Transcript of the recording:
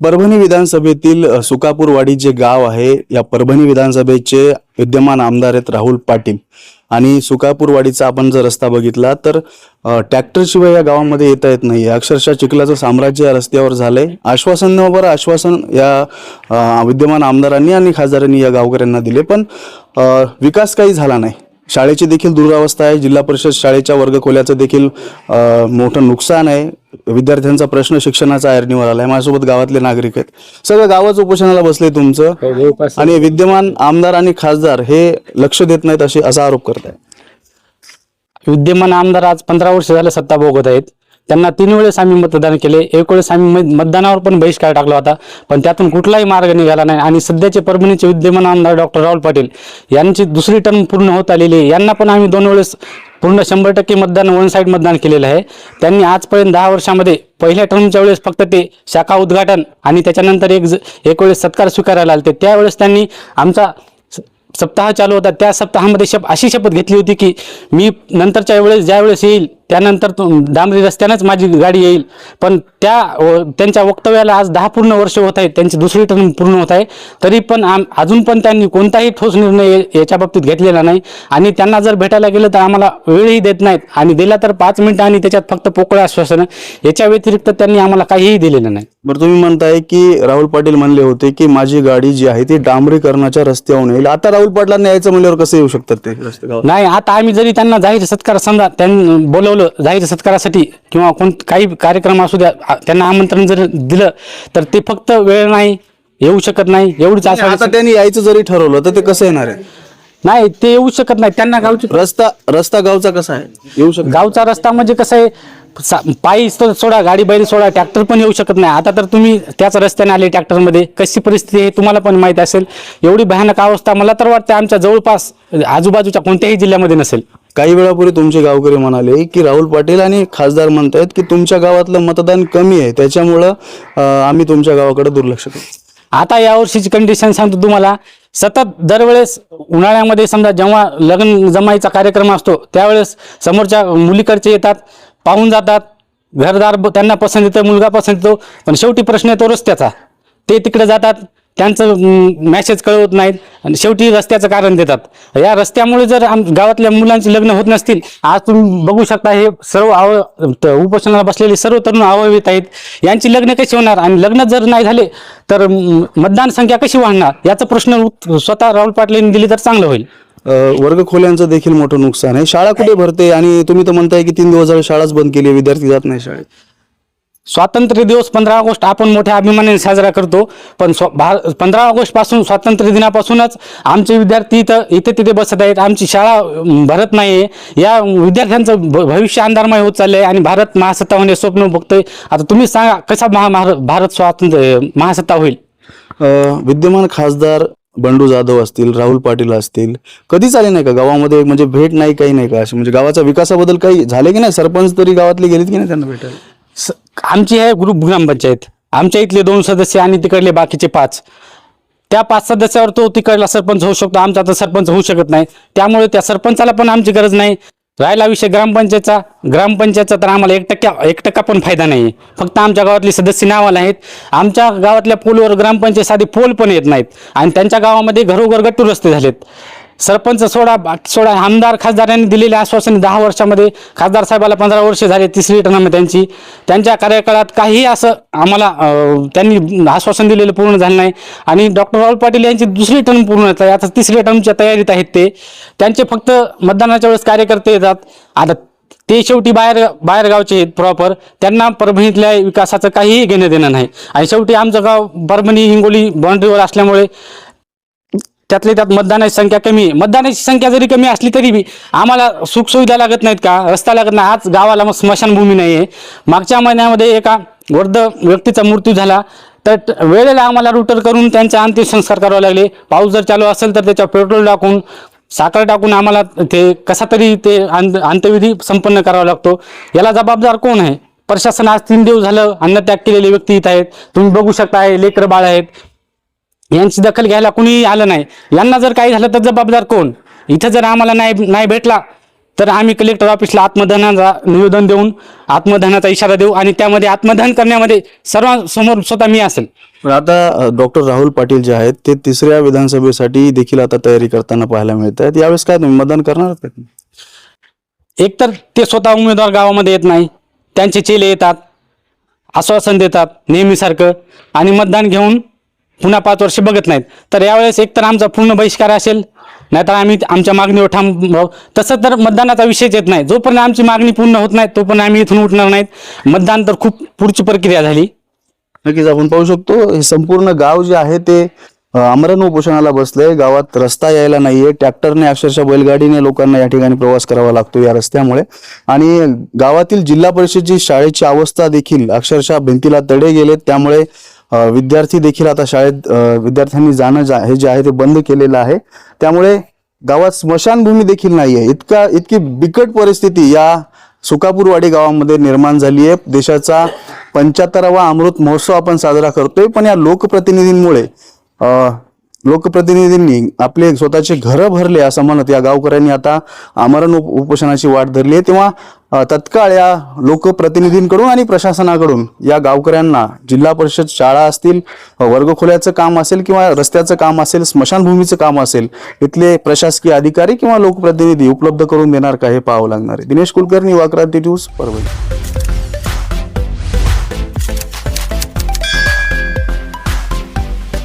परभणी विधानसभेतील सुकापूरवाडी जे गाव आहे या परभणी विधानसभेचे विद्यमान आमदार आहेत राहुल पाटील. आणि सुकापूरवाडीचा आपण जर रस्ता बघितला तर ट्रॅक्टरशिवाय या गावामध्ये येता येत नाही अक्षरशः चिखलाचं साम्राज्य या रस्त्यावर झालंय. आश्वासनावर आश्वासन या विद्यमान आमदारांनी आणि खासदारांनी या गावकऱ्यांना दिले. पण विकास काही झाला नाही. शाळेची देखील दुरावस्था आहे. जिल्हा परिषद शाळेच्या वर्गखोल्याचं देखील मोठं नुकसान आहे. विद्यार्थ्यांचा प्रश्न शिक्षणाचा ऐरणीवर आला आहे माझ्यासोबत गावातले नागरिक आहेत. सगळं गावाच उपोषणाला बसले तुमचं. आणि विद्यमान आमदार आणि खासदार हे लक्ष देत नाहीत असे असा आरोप करत आहे विद्यमान आमदार आज पंधरा वर्ष झाले सत्ता भोगत आहेत. त्यांना तीन वेळेस आम्ही मतदान केले एक वेळेस आम्ही मतदानावर पण बहिष्कार टाकला होता पण त्यातून कुठलाही मार्ग निघाला नाही. आणि सध्याचे परभणीचे विद्यमान आमदार डॉक्टर राहुल पाटील यांची दुसरी टर्म पूर्ण होत आलेली आहे. यांना पण आम्ही दोन वेळेस पूर्ण शंभर टक्के मतदान वन साईड मतदान केलेलं आहे. त्यांनी आजपर्यंत दहा वर्षामध्ये पहिल्या टर्मच्या वेळेस फक्त ते शाखा उद्घाटन आणि त्याच्यानंतर एक ज- एक वेळेस सत्कार स्वीकारायला आले. त्यावेळेस त्यांनी आमचा स- सप्ताह चालू होता. त्या सप्ताहामध्ये शप अशी शपथ घेतली होती की मी नंतरच्या वेळेस ज्यावेळेस येईल त्यानंतर तो डांबरी रस्त्यानंच माझी गाडी येईल. पण त्या त्यांच्या वक्तव्याला आज दहा पूर्ण वर्ष होत आहेत. त्यांची दुसरी टर्म पूर्ण होत आहे. तरी पण आम अजून पण त्यांनी कोणताही ठोस निर्णय याच्या बाबतीत घेतलेला नाही. आणि त्यांना जर भेटायला गेलं तर आम्हाला वेळही देत नाहीत. आणि दिला तर पाच मिनिटं आणि त्याच्यात फक्त पोकळ आश्वासन. याच्या व्यतिरिक्त त्यांनी आम्हाला काहीही दिलेलं नाही. बरं तुम्ही म्हणताय की राहुल पाटील म्हणले होते की माझी गाडी जी आहे ती डांबरीकरणाच्या रस्त्यावरून येईल. आता राहुल पाटलांना यायचं म्हणल्यावर कसं येऊ शकतात ते नाही आता आम्ही जरी त्यांना जाहीर सत्कार समजा त्यांनी बोलवलं जाहीर सत्कारासाठी किंवा कोण काही कार्यक्रम असू द्या त्यांना आमंत्रण जर दिलं तर ते फक्त वेळ नाही येऊ शकत नाही एवढीच आता आशा त्यांनी यायचं जरी ठरवलं तर ते कसं येणार आहे? नाही ते येऊ शकत नाही. त्यांना गावची रस्ता रस्ता गावचा कसा आहे? येऊ शकतो गावचा रस्ता म्हणजे कसं आहे सा- पायी तो सोडा गाडी बैल सोडा ट्रॅक्टर पण येऊ शकत नाही. आता तर तुम्ही त्याच रस्त्याने आले ट्रॅक्टरमध्ये कशी परिस्थिती आहे तुम्हाला पण माहीत असेल. एवढी भयानक अवस्था मला तर वाटतं आमच्या जवळपास आजूबाजूच्या कोणत्याही जिल्ह्यामध्ये नसेल. काही वेळापूर्वी तुमचे गावकरी म्हणाले की राहुल पाटील आणि खासदार म्हणतायत की तुमच्या गावातलं मतदान कमी आहे. त्याच्यामुळं आम्ही तुमच्या गावाकडे दुर्लक्ष करू आता यावर्षीची कंडिशन सांगतो तुम्हाला. सतत दरवेळेस उन्हाळ्यामध्ये समजा जेव्हा लग्न जमाईचा कार्यक्रम असतो त्यावेळेस समोरच्या मुलीकडचे येतात पाहून जातात. घरदार त्यांना पसंत येतं मुलगा पसंत येतो. पण शेवटी प्रश्न येतो रस्त्याचा. ते तिकडे जातात त्यांचं मॅसेज कळवत नाहीत आणि शेवटी रस्त्याचं कारण देतात. या रस्त्यामुळे जर आम गावातल्या मुलांची लग्न होत नसतील आज तुम्ही बघू शकता हे सर्व आव उपोषणाला बसलेले सर्व तरुण अवयवित आहेत. यांची लग्न कशी होणार? आणि लग्न जर नाही झाले तर मतदान संख्या कशी वाढणार? याचा प्रश्न स्वतः राहुल पाटील यांनी दिली तर चांगलं होईल. वर्ग खोल्यांचं देखील मोठं नुकसान आहे. शाळा कुठे भरते? आणि तुम्ही तर म्हणताय की तीन दिवस झाले शाळाच बंद केली विद्यार्थी जात नाही शाळेत. स्वातंत्र्य दिवस पंधरा ऑगस्ट आपण मोठ्या अभिमानाने साजरा करतो. पण स्व भार पंधरा ऑगस्टपासून स्वातंत्र्य दिनापासूनच आमचे विद्यार्थी इथं इथे तिथे बसत आहेत. आमची शाळा भरत नाही आहे या विद्यार्थ्यांचं भ- भविष्य अंधारमय होत चाललं आहे आणि भारत महासत्ता होणे स्वप्न बघतोय. आता तुम्ही सांगा कसा महा भारत स्वातंत्र्य महासत्ता होईल? विद्यमान खासदार बंडू जाधव असतील राहुल पाटील असतील कधीच आले नाही का? गावामध्ये म्हणजे भेट नाही काही नाही का? असे म्हणजे गावाचा विकासाबद्दल काही झाले की नाही? सरपंच तरी गावातले गेलेत की नाही त्यांना भेटायला? आमची आहे ग्रुप ग्रामपंचायत. आमच्या इथले दोन सदस्य आणि तिकडले बाकीचे पाच. त्या पाच सदस्यावर तो तिकडला सरपंच होऊ शकतो आमचा तर सरपंच होऊ शकत नाही. त्यामुळे त्या सरपंचाला पण आमची गरज नाही. राहिला विषय ग्रामपंचायतचा. ग्रामपंचायतचा तर आम्हाला एक टक्क्या एक टक्का पण फायदा नाही. फक्त आमच्या गावातले सदस्य नावाला आहेत. आमच्या गावातल्या पोलवर ग्रामपंचायत साधे पोल पण येत नाहीत. आणि त्यांच्या गावामध्ये घरोघर गट्टू रस्ते झालेत. सरपंच सोडा बाकी सोडा. आमदार खासदारांनी दिलेले आश्वासन दहा वर्षामध्ये. खासदार साहेबाला पंधरा वर्ष झाले तिसरी टर्म आहे त्यांची. त्यांच्या कार्यकाळात काही असं आम्हाला त्यांनी आश्वासन दिलेलं पूर्ण झालं नाही. आणि डॉक्टर राहुल पाटील यांची दुसरी टर्म पूर्ण होत आहे आता तिसऱ्या टर्मच्या तयारीत आहेत ते. त्यांचे फक्त मतदानाच्या वेळेस कार्यकर्ते येतात. आता ते शेवटी बाहेर बाहेर गावचे आहेत प्रॉपर त्यांना परभणीतल्या विकासाचं काहीही घेणं देणं नाही. आणि शेवटी आमचं गाव परभणी हिंगोली बाउंड्रीवर असल्यामुळे त्यातल्या त्यात मतदानाची संख्या कमी आहे. मतदानाची संख्या जरी कमी असली तरी बी आम्हाला सुखसुविधा लागत नाहीत का? रस्ता लागत नाही. आज गावाला मग स्मशानभूमी नाही आहे मागच्या महिन्यामध्ये एका वृद्ध व्यक्तीचा मृत्यू झाला. तर वेळेला आम्हाला रुटर करून त्यांचे अंत्यसंस्कार करावे लागले. पाऊस जर चालू असेल तर त्याच्यावर पेट्रोल टाकून साखर टाकून आम्हाला ते कसा तरी ते अंत अंत्यविधी संपन्न करावा लागतो. याला जबाबदार कोण आहे? प्रशासन आज तीन दिवस झालं अन्नत्याग केलेले व्यक्ती इथं आहेत. तुम्ही बघू शकता लेकर बाळ आहेत. यांची दखल घ्यायला कुणीही आलं नाही. यांना जर काही झालं तर जबाबदार कोण? इथं जर आम्हाला नाही नाही भेटला तर आम्ही कलेक्टर ऑफिसला आत्मदहनाचा निवेदन देऊन आत्मदहनाचा इशारा देऊ आणि त्यामध्ये आत्मदहन करण्यामध्ये सर्वांसमोर स्वतः मी असेल. पण आता डॉक्टर राहुल पाटील जे आहेत ते तिसऱ्या विधानसभेसाठी देखील आता तयारी करताना पाहायला मिळत आहेत यावेळेस काय तुम्ही मतदान करणार? एकतर ते स्वतः उमेदवार गावामध्ये येत नाही. त्यांचे चेले येतात आश्वासन देतात नेहमीसारखं आणि मतदान घेऊन पुन्हा पाच वर्ष बघत नाहीत. तर यावेळेस एकतर आमचा पूर्ण बहिष्कार असेल नाहीतर आम्ही आमच्या मागणीवर ठाम राहू तसं तर मतदानाचा विषयच येत नाही. जोपर्यंत आमची मागणी पूर्ण होत नाही तोपर्यंत आम्ही इथून उठणार नाहीत. मतदान तर खूप पुढची प्रक्रिया झाली. नक्कीच आपण पाहू शकतो हे संपूर्ण गाव जे आहे ते अमरण उपोषणाला बसलंय. गावात रस्ता यायला नाहीये. ट्रॅक्टरने अक्षरशः बैलगाडीने लोकांना या ठिकाणी प्रवास करावा लागतो या रस्त्यामुळे. आणि गावातील जिल्हा परिषदची शाळेची अवस्था देखील अक्षरशः भिंतीला तडे गेलेत. त्यामुळे विद्यार्थी देखील आता शाळेत विद्यार्थ्यांनी जाणं जा- हे जे आहे ते बंद केलेलं आहे. त्यामुळे गावात स्मशानभूमी देखील नाही आहे इतका इतकी बिकट परिस्थिती या सुकापूरवाडी गावामध्ये निर्माण झाली आहे. देशाचा पंच्याहत्तरावा अमृत महोत्सव आपण साजरा करतोय पण या लोकप्रतिनिधींमुळे लोकप्रतिनिधींनी आपले स्वतःचे घरं भरले असं म्हणत या गावकऱ्यांनी आता आमरण उपोषणाची वाट धरली आहे. तेव्हा तत्काळ या लोकप्रतिनिधींकडून आणि प्रशासनाकडून या गावकऱ्यांना जिल्हा परिषद शाळा असतील वर्गखोल्याचं काम असेल किंवा रस्त्याचं काम असेल स्मशानभूमीचं काम असेल इथले प्रशासकीय अधिकारी किंवा लोकप्रतिनिधी उपलब्ध करून देणार का हे पाहावं लागणार आहे. दिनेश कुलकर्णी वाक्रांती न्यूज परभणी.